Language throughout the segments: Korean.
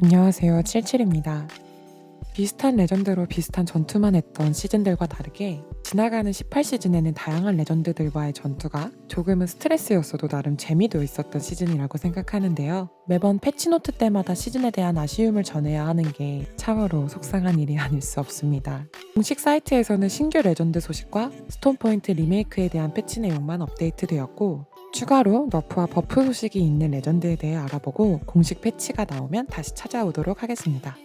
안녕하세요. 77입니다. 비슷한 레전드로 비슷한 전투만 했던 시즌들과 다르게 지나가는 18시즌에는 다양한 레전드들과의 전투가 조금은 스트레스였어도 나름 재미도 있었던 시즌이라고 생각하는데요. 매번 패치노트 때마다 시즌에 대한 아쉬움을 전해야 하는 게 참으로 속상한 일이 아닐 수 없습니다. 공식 사이트에서는 신규 레전드 소식과 스톤포인트 리메이크에 대한 패치 내용만 업데이트되었고 추가로 너프와 버프 소식이 있는 레전드에 대해 알아보고 공식 패치가 나오면 다시 찾아오도록 하겠습니다.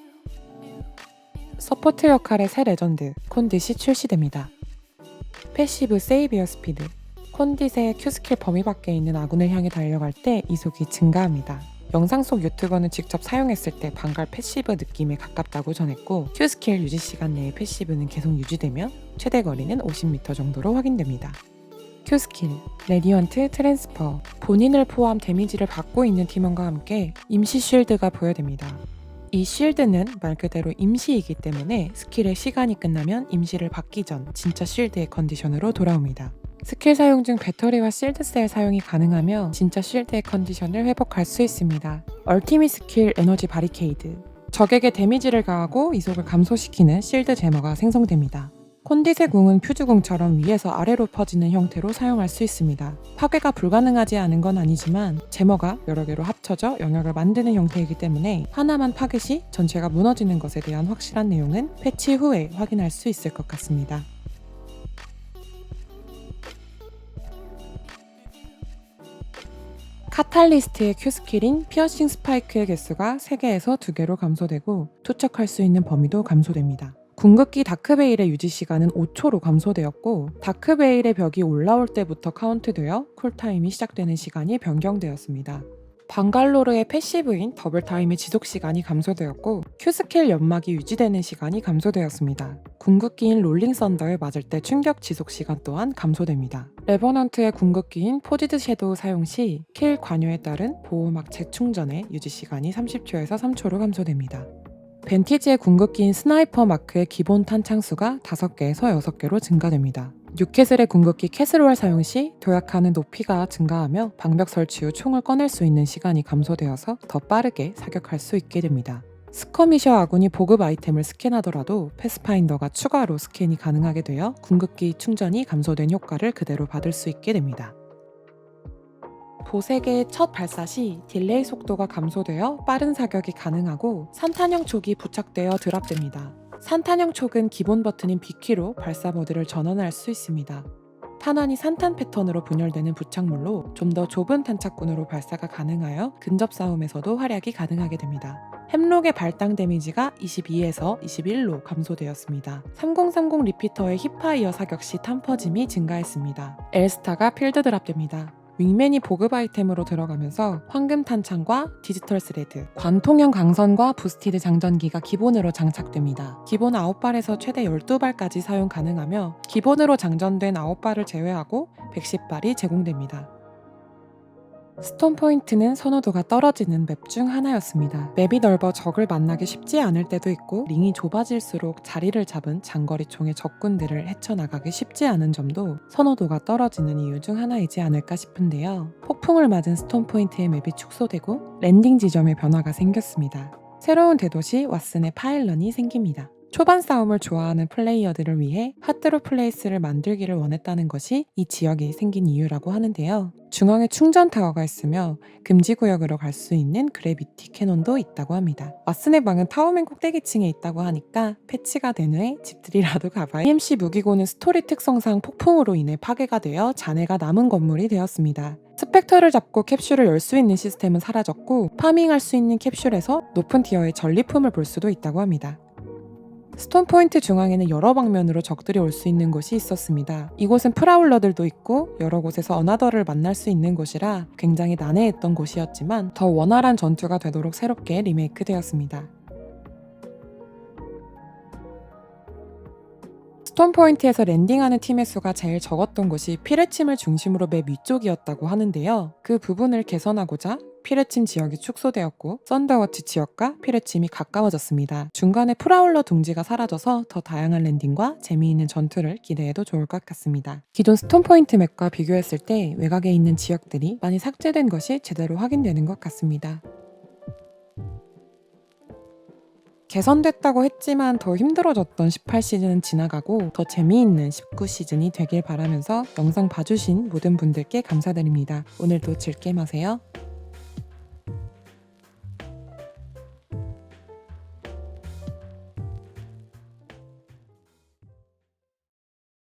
서포트 역할의 새 레전드 콘딧이 출시됩니다. 패시브 세이비어 스피드 콘딧의 Q스킬 범위 밖에 있는 아군을 향해 달려갈 때 이속이 증가합니다. 영상 속 유튜버는 직접 사용했을 때 방갈 패시브 느낌에 가깝다고 전했고 Q스킬 유지 시간 내에 패시브는 계속 유지되며 최대 거리는 50m 정도로 확인됩니다. Q스킬, 레디언트 트랜스퍼 본인을 포함 데미지를 받고 있는 팀원과 함께 임시 쉴드가 부여됩니다. 이 쉴드는 말 그대로 임시이기 때문에 스킬의 시간이 끝나면 임시를 받기 전 진짜 쉴드의 컨디션으로 돌아옵니다. 스킬 사용 중 배터리와 실드셀 사용이 가능하며 진짜 쉴드의 컨디션을 회복할 수 있습니다. 얼티밋 스킬 에너지 바리케이드 적에게 데미지를 가하고 이속을 감소시키는 실드 제머가 생성됩니다. 콘딧의 궁은 퓨즈궁처럼 위에서 아래로 퍼지는 형태로 사용할 수 있습니다. 파괴가 불가능하지 않은 건 아니지만 제머가 여러 개로 합쳐져 영역을 만드는 형태이기 때문에 하나만 파괴 시 전체가 무너지는 것에 대한 확실한 내용은 패치 후에 확인할 수 있을 것 같습니다. 카탈리스트의 Q스킬인 피어싱 스파이크의 개수가 3개에서 2개로 감소되고 투척할 수 있는 범위도 감소됩니다. 궁극기 다크베일의 유지 시간은 5초로 감소되었고 다크베일의 벽이 올라올 때부터 카운트되어 쿨타임이 시작되는 시간이 변경되었습니다. 방갈로르의 패시브인 더블타임의 지속 시간이 감소되었고 Q스킬 연막이 유지되는 시간이 감소되었습니다. 궁극기인 롤링 썬더를 맞을 때 충격 지속 시간 또한 감소됩니다. 레버넌트의 궁극기인 포지드 섀도우 사용 시 킬 관여에 따른 보호막 재충전의 유지 시간이 30초에서 3초로 감소됩니다. 벤티지의 궁극기인 스나이퍼 마크의 기본 탄창수가 5개에서 6개로 증가됩니다. 뉴캐슬의 궁극기 캐슬월 사용 시 도약하는 높이가 증가하며 방벽 설치 후 총을 꺼낼 수 있는 시간이 감소되어서 더 빠르게 사격할 수 있게 됩니다. 스커미셔 아군이 보급 아이템을 스캔하더라도 패스파인더가 추가로 스캔이 가능하게 되어 궁극기 충전이 감소된 효과를 그대로 받을 수 있게 됩니다. 보색의 첫 발사 시 딜레이 속도가 감소되어 빠른 사격이 가능하고 산탄형 촉이 부착되어 드랍됩니다. 산탄형 촉은 기본 버튼인 B키로 발사 모드를 전환할 수 있습니다. 탄환이 산탄 패턴으로 분열되는 부착물로 좀 더 좁은 탄착군으로 발사가 가능하여 근접 싸움에서도 활약이 가능하게 됩니다. 햄록의 발당 데미지가 22에서 21로 감소되었습니다. 3030 리피터의 힙파이어 사격 시 탄퍼짐이 증가했습니다. 엘스타가 필드 드랍됩니다. 윙맨이 보급 아이템으로 들어가면서 황금 탄창과 디지털 스레드, 관통형 강선과 부스티드 장전기가 기본으로 장착됩니다. 기본 9발에서 최대 12발까지 사용 가능하며 기본으로 장전된 9발을 제외하고 110발이 제공됩니다. 스톤 포인트는 선호도가 떨어지는 맵 중 하나였습니다. 맵이 넓어 적을 만나기 쉽지 않을 때도 있고 링이 좁아질수록 자리를 잡은 장거리 총의 적군들을 헤쳐나가기 쉽지 않은 점도 선호도가 떨어지는 이유 중 하나이지 않을까 싶은데요. 폭풍을 맞은 스톤 포인트의 맵이 축소되고 랜딩 지점의 변화가 생겼습니다. 새로운 대도시 왓슨의 파일런이 생깁니다. 초반 싸움을 좋아하는 플레이어들을 위해 핫드로 플레이스를 만들기를 원했다는 것이 이 지역이 생긴 이유라고 하는데요. 중앙에 충전 타워가 있으며 금지 구역으로 갈 수 있는 그래비티 캐논도 있다고 합니다. 왓슨의 방은 타워맨 꼭대기층에 있다고 하니까 패치가 된 후에 집들이라도 가봐야 EMC 무기고는 스토리 특성상 폭풍으로 인해 파괴가 되어 잔해가 남은 건물이 되었습니다. 스펙터를 잡고 캡슐을 열 수 있는 시스템은 사라졌고 파밍할 수 있는 캡슐에서 높은 티어의 전리품을 볼 수도 있다고 합니다. 스톤 포인트 중앙에는 여러 방면으로 적들이 올 수 있는 곳이 있었습니다. 이곳은 프라울러들도 있고 여러 곳에서 어나더를 만날 수 있는 곳이라 굉장히 난해했던 곳이었지만 더 원활한 전투가 되도록 새롭게 리메이크 되었습니다. 스톤 포인트에서 랜딩하는 팀의 수가 제일 적었던 곳이 피레침을 중심으로 맵 위쪽이었다고 하는데요. 그 부분을 개선하고자 피레침 지역이 축소되었고 썬더워치 지역과 피레침이 가까워졌습니다. 중간에 프라울러 둥지가 사라져서 더 다양한 랜딩과 재미있는 전투를 기대해도 좋을 것 같습니다. 기존 스톤포인트 맵과 비교했을 때 외곽에 있는 지역들이 많이 삭제된 것이 제대로 확인되는 것 같습니다. 개선됐다고 했지만 더 힘들어졌던 18시즌은 지나가고 더 재미있는 19시즌이 되길 바라면서 영상 봐주신 모든 분들께 감사드립니다. 오늘도 즐게 마세요.